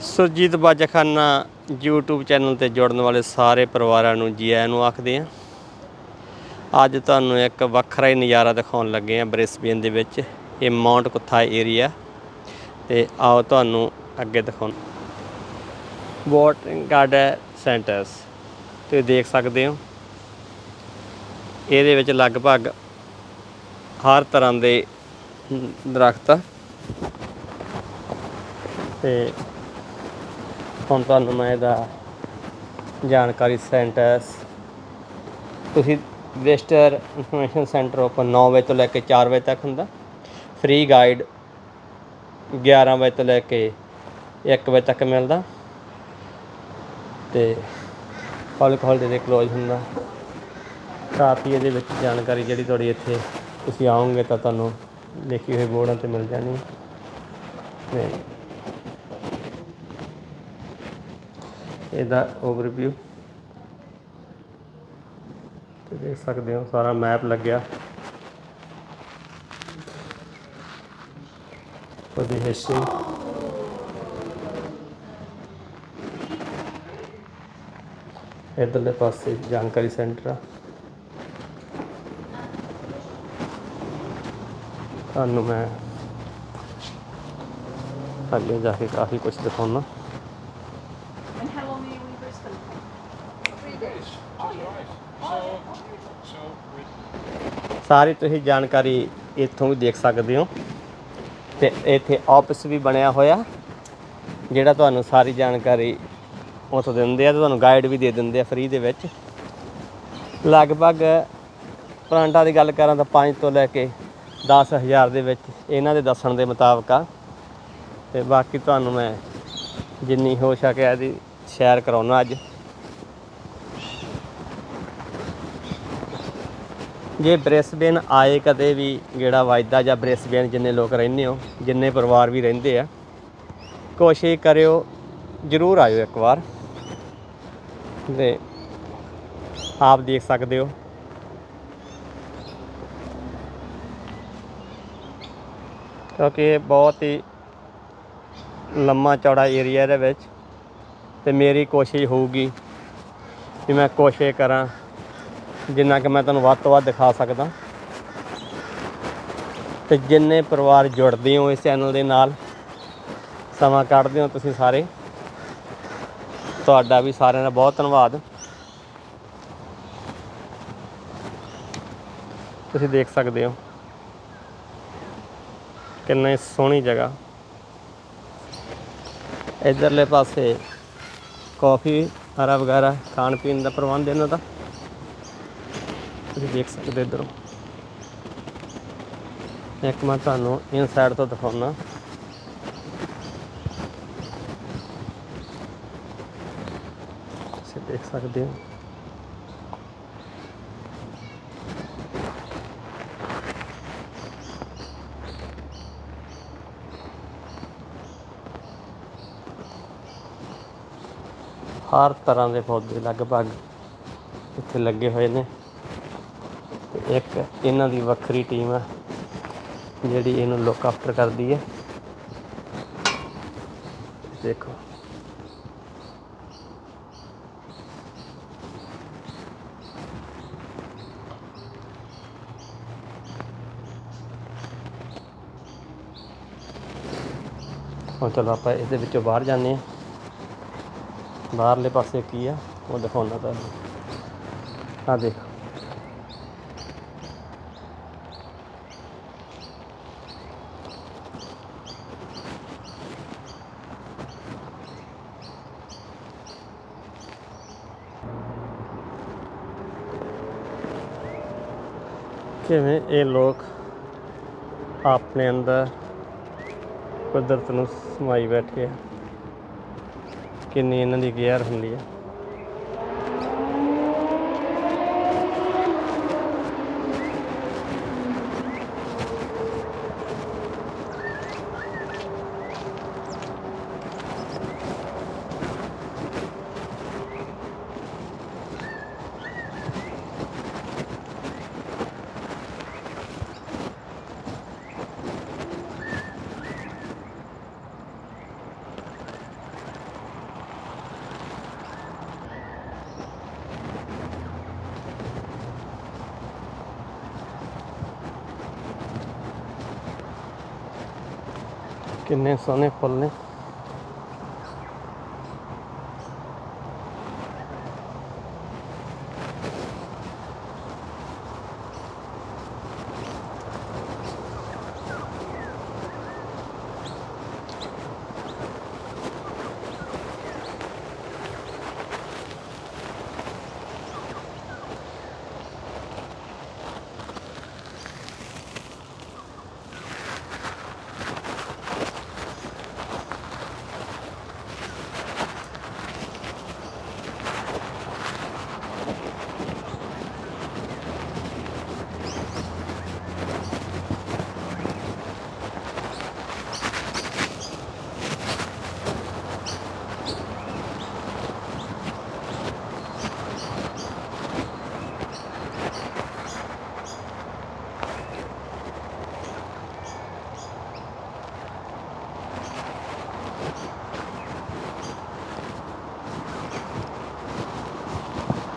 Surjit Bajakhana YouTube channel ਤੇ ਜੁੜਨ ਵਾਲੇ ਸਾਰੇ ਪਰਿਵਾਰਾਂ ਨੂੰ ਜੀ ਆਇਆਂ ਨੂੰ ਆਖਦੇ ਹਾਂ। ਅੱਜ ਤੁਹਾਨੂੰ ਇੱਕ ਵੱਖਰਾ ਹੀ ਨਜ਼ਾਰਾ ਦਿਖਾਉਣ ਲੱਗੇ ਹਾਂ ਬ੍ਰਿਸਬੇਨ ਦੇ ਵਿੱਚ, ਇਹ ਮਾਉਂਟ ਕੁਥਾ ਏਰੀਆ। ਤੇ ਆਓ ਤੁਹਾਨੂੰ ਅੱਗੇ ਦਿਖਾਉਂ ਵਾਟਰਿੰਗ ਗਾਰਡਨ ਸੈਂਟਰਸ। ਤੁਸੀਂ ਦੇਖ ਸਕਦੇ ਹੋ। ਇਹਦੇ ਵਿੱਚ ਲਗਭਗ ਹਰ ਤਰ੍ਹਾਂ ਦੇ ਦਰਖਤ। ਆ ਤੇ ਹੁਣ ਤੁਹਾਨੂੰ ਮੈਂ ਇਹਦਾ ਜਾਣਕਾਰੀ ਸੈਂਟਰ ਤੁਸੀਂ ਵਿਜ਼ਟਰ ਇਨਫੋਰਮੇਸ਼ਨ ਸੈਂਟਰ ਓਪਨ 9 ਵਜੇ ਤੋਂ ਲੈ ਕੇ 4 ਵਜੇ ਤੱਕ ਹੁੰਦਾ। ਫ੍ਰੀ ਗਾਈਡ 11 ਵਜੇ ਤੋਂ ਲੈ ਕੇ 1 ਵਜੇ ਤੱਕ ਮਿਲਦਾ। ਤੇ ਪਬਲਿਕ ਹੌਲੀਡੇ ਦੇ ਕਲੋਜ਼ ਹੁੰਦਾ। ਕਾਫੀ ਇਹਦੇ ਵਿੱਚ ਜਾਣਕਾਰੀ ਜਿਹੜੀ ਤੁਹਾਡੀ ਇੱਥੇ ਤੁਸੀਂ ਆਓਗੇ ਤਾਂ ਤੁਹਾਨੂੰ ਲਿਖੀ ਹੋਈ ਬੋਰਡਾਂ ਤੇ ਮਿਲ ਜਾਣੀ। ਹੈ ਤੇ ਇਹਦਾ ਓਵਰਵਿਊ ਤੇ ਦੇਖ ਸਕਦੇ ਹੋ, ਸਾਰਾ ਮੈਪ ਲੱਗਿਆ। ਉਹਦੀ ਹਿੱਸੇ ਇਧਰਲੇ ਪਾਸੇ ਜਾਣਕਾਰੀ ਸੈਂਟਰ ਆ। ਤੁਹਾਨੂੰ ਮੈਂ ਅੱਗੇ ਜਾ ਕੇ ਕਾਫੀ ਕੁਝ ਦਿਖਾਉਣਾ। Oh, yeah. ਸਾਰੀ ਤੁਸੀਂ ਜਾਣਕਾਰੀ ਇੱਥੋਂ ਵੀ ਦੇਖ ਸਕਦੇ ਹੋ। ਤੇ ਇੱਥੇ ਆਫਿਸ ਵੀ ਬਣਿਆ ਹੋਇਆ। ਜਿਹੜਾ ਤੁਹਾਨੂੰ ਸਾਰੀ ਜਾਣਕਾਰੀ ਉੱਥੋਂ ਦਿੰਦੇ ਆ ਤੇ ਤੁਹਾਨੂੰ ਗਾਈਡ ਵੀ ਦੇ ਦਿੰਦੇ ਆ ਫ੍ਰੀ ਦੇ ਵਿੱਚ। ਲਗਭਗ ਪਲਾਂਟਾਂ ਦੀ ਗੱਲ ਕਰਾਂ ਤਾਂ 5 ਤੋਂ ਲੈ ਕੇ 10000 ਦੇ ਵਿੱਚ ਇਹਨਾਂ ਦੇ ਦੱਸਣ ਦੇ ਮੁਤਾਬਕ ਆ। ਤੇ ਬਾਕੀ ਤੁਹਾਨੂੰ ਮੈਂ ਜਿੰਨੀ ਹੋ ਸਕਿਆ ਇਹਦੀ ਸ਼ੇਅਰ ਕਰਾਉਣਾ ਅੱਜ। ਜੇ ਬ੍ਰਿਸਬੇਨ ਆਏ ਕਦੇ ਵੀ ਜਿਹੜਾ ਵੱਜਦਾ ਜਾਂ ਬ੍ਰਿਸਬੇਨ ਜਿੰਨੇ ਲੋਕ ਰਹਿੰਦੇ ਹੋ, ਜਿੰਨੇ ਪਰਿਵਾਰ ਵੀ ਰਹਿੰਦੇ ਆ, ਕੋਸ਼ਿਸ਼ ਕਰਿਓ, ਜ਼ਰੂਰ ਆਇਓ ਇੱਕ ਵਾਰ ਤੇ ਆਪ ਦੇਖ ਸਕਦੇ ਹੋ। ਕਿਉਂਕਿ ਇਹ ਬਹੁਤ ਹੀ ਲੰਮਾ ਚੌੜਾ ਏਰੀਆ ਇਹਦੇ ਵਿੱਚ ਤੇ ਮੇਰੀ ਕੋਸ਼ਿਸ਼ ਹੋਊਗੀ ਕਿ ਮੈਂ ਕੋਸ਼ਿਸ਼ ਕਰਾਂ ਜਿੰਨਾ ਕਿ ਮੈਂ ਤੁਹਾਨੂੰ ਵੱਧ ਤੋਂ ਵੱਧ ਦਿਖਾ ਸਕਦਾ। ਤੇ ਜਿੰਨੇ ਪਰਿਵਾਰ ਜੁੜਦੇ ਹੋ ਇਸ ਚੈਨਲ ਦੇ ਨਾਲ, ਸਮਾਂ ਕੱਢਦੇ ਹੋ ਤੁਸੀਂ ਸਾਰੇ, ਤੁਹਾਡਾ ਵੀ ਸਾਰਿਆਂ ਦਾ ਬਹੁਤ ਧੰਨਵਾਦ। ਤੁਸੀਂ ਦੇਖ ਸਕਦੇ ਹੋ ਕਿੰਨੀ ਸੋਹਣੀ ਜਗ੍ਹਾ। ਇਧਰਲੇ ਪਾਸੇ ਕਾਫੀ ਹਰਾ ਵਗੈਰਾ ਖਾਣ ਪੀਣ ਦਾ ਪ੍ਰਬੰਧ ਇਹਨਾਂ ਦਾ। ਤੁਸੀਂ ਦੇਖ ਸਕਦੇ ਇਧਰੋਂ। ਇੱਕ ਮੈਂ ਤੁਹਾਨੂੰ ਇਨਸਾਈਡ ਤੋਂ ਦਿਖਾਉਣਾ ਤੁਸੀਂ ਦੇਖ ਸਕਦੇ ਹੋ। ਹਰ ਤਰ੍ਹਾਂ ਦੇ ਪੌਦੇ ਲਗਭਗ ਇੱਥੇ ਲੱਗੇ ਹੋਏ ਨੇ। ਇੱਕ ਇਹਨਾਂ ਦੀ ਵੱਖਰੀ ਟੀਮ ਹੈ ਜਿਹੜੀ ਇਹਨੂੰ ਲੁੱਕ ਆਫਟਰ ਕਰਦੀ ਹੈ ਦੇਖੋ। ਹੁਣ ਚਲੋ ਆਪਾਂ ਇਹਦੇ ਵਿੱਚੋਂ ਬਾਹਰ ਜਾਂਦੇ ਹਾਂ। ਬਾਹਰਲੇ ਪਾਸੇ ਕੀ ਆ, ਉਹ ਦਿਖਾਉਣਾ ਤੁਹਾਨੂੰ। ਆ ਦੇਖੋ। ਕਿਵੇਂ ਇਹ ਲੋਕ ਆਪਣੇ ਅੰਦਰ ਕੁਦਰਤ ਨੂੰ ਸਮਾਈ ਬੈਠੇ ਆ? ਕਿੰਨੀ ਇਹਨਾਂ ਦੀ ਕੇਅਰ ਹੁੰਦੀ ਹੈ ਕਿੰਨੇ ਸੋਹਣੇ ਫੁੱਲ ਨੇ।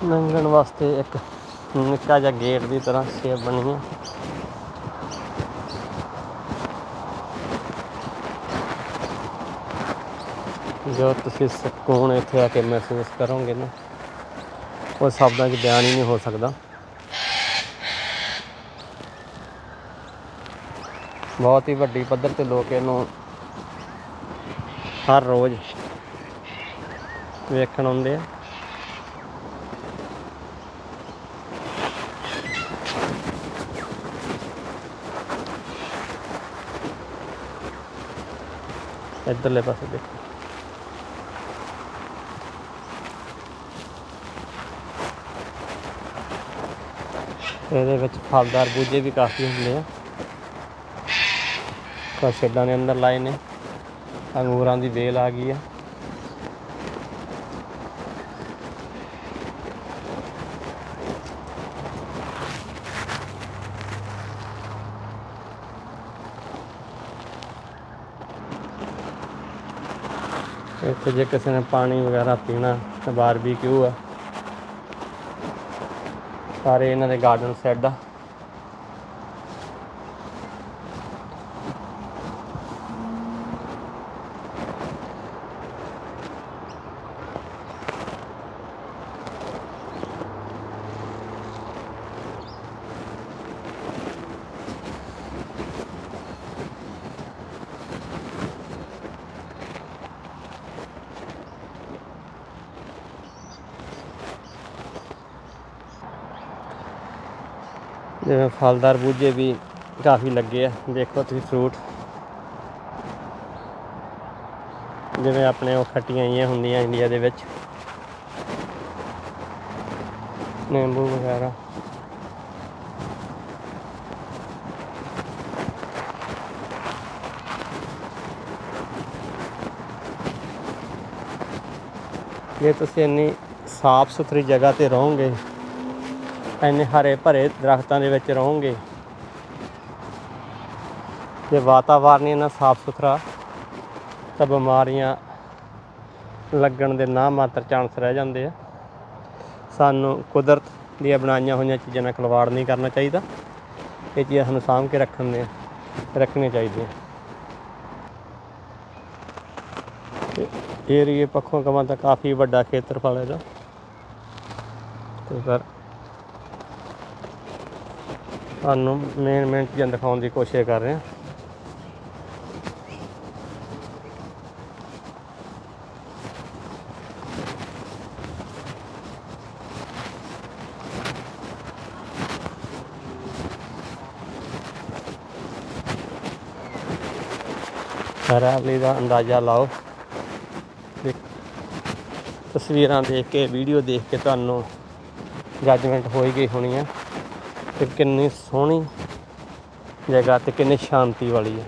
ਲੰਘਣ ਵਾਸਤੇ ਇੱਕ ਨਿੱਕਾ ਜਿਹਾ ਗੇਟ ਦੀ ਤਰ੍ਹਾਂ ਸ਼ੇਪ ਬਣੀ ਹੈ। ਜੋ ਤੁਸੀਂ ਸਕੂਨ ਇੱਥੇ ਆ ਕੇ ਮਹਿਸੂਸ ਕਰੋਗੇ ਨਾ, ਉਹ ਸ਼ਬਦਾਂ 'ਚ ਬਿਆਨ ਹੀ ਨਹੀਂ ਹੋ ਸਕਦਾ। ਬਹੁਤ ਹੀ ਵੱਡੀ ਪੱਧਰ ਤੇ ਲੋਕ ਇਹਨੂੰ ਹਰ ਰੋਜ਼ ਵੇਖਣ ਆਉਂਦੇ ਆ। ਇੱਧਰਲੇ ਪਾਸੇ ਦੇਖੋ। ਇਹਦੇ ਵਿੱਚ ਫਲਦਾਰ ਬੂਝੇ ਵੀ ਕਾਫੀ ਹੁੰਦੇ ਆ। ਕੁਛ ਛੱਡਾਂ ਦੇ ਅੰਦਰ ਲਾਏ ਨੇ। ਅੰਗੂਰਾਂ ਦੀ ਵੇਲ ਆ ਗਈ ਆ। ਇੱਥੇ ਜੇ ਕਿਸੇ ਨੇ ਪਾਣੀ ਵਗੈਰਾ ਪੀਣਾ ਤਾਂ ਬਾਰਬੀਕਿਊ ਆ। ਸਾਰੇ ਇਹਨਾਂ ਦੇ ਗਾਰਡਨ ਸੈੱਡ ਆ। ਜਿਵੇਂ ਫਲਦਾਰ ਬੂਝੇ ਵੀ ਕਾਫੀ ਲੱਗੇ ਆ। ਦੇਖੋ ਤੁਸੀਂ ਫਰੂਟ ਜਿਵੇਂ ਆਪਣੇ ਉਹ ਖੱਟੀਆਂ ਹੀ ਹੁੰਦੀਆਂ ਇੰਡੀਆ ਦੇ ਵਿੱਚ। ਨਿੰਬੂ ਵਗੈਰਾ। ਜੇ ਤੁਸੀਂ ਇੰਨੀ ਸਾਫ਼ ਸੁਥਰੀ ਜਗ੍ਹਾ ਤੇ ਰਹੋਗੇ ਇੰਨੇ ਹਰੇ ਭਰੇ ਦਰਖਤਾਂ ਦੇ ਵਿੱਚ ਰਹੋਗੇ। ਜੇ ਵਾਤਾਵਰਨ ਹੀ ਇੰਨਾ ਸਾਫ਼ ਸੁਥਰਾ, ਤਾਂ ਬਿਮਾਰੀਆਂ ਲੱਗਣ ਦੇ ਨਾ ਮਾਤਰ ਚਾਂਸ ਰਹਿ ਜਾਂਦੇ ਆ। ਸਾਨੂੰ ਕੁਦਰਤ ਦੀਆਂ ਬਣਾਈਆਂ ਹੋਈਆਂ ਚੀਜ਼ਾਂ ਨਾਲ ਖਿਲਵਾੜ ਨਹੀਂ ਕਰਨਾ ਚਾਹੀਦਾ। ਇਹ ਚੀਜ਼ਾਂ ਸਾਨੂੰ ਸਾਂਭ ਕੇ ਰੱਖਣ ਦੇ ਰੱਖਣੀਆਂ ਚਾਹੀਦੀਆਂ। ਏਰੀਏ ਪੱਖੋਂ ਕਮਾਂ ਤਾਂ ਕਾਫੀ ਵੱਡਾ ਖੇਤਰਫਲ ਇਹਦਾ। ਤੇ ਪਰ ਤੁਹਾਨੂੰ ਮੇਨ ਮੇਨ ਚੀਜ਼ਾਂ ਦਿਖਾਉਣ ਦੀ ਕੋਸ਼ਿਸ਼ ਕਰ ਰਹੇ ਹਾਂ। ਹਰਿਆਵਲੀ ਦਾ ਅੰਦਾਜ਼ਾ ਲਾਓ। ਤਸਵੀਰਾਂ ਦੇਖ ਕੇ ਵੀਡੀਓ ਦੇਖ ਕੇ ਤੁਹਾਨੂੰ ਜੱਜਮੈਂਟ ਹੋਈ ਗਈ ਹੋਣੀ ਹੈ ਕਿ ਕਿੰਨੀ ਸੋਹਣੀ ਜਗ੍ਹਾ ਤੇ ਕਿੰਨੀ ਸ਼ਾਂਤੀ ਵਾਲੀ ਹੈ।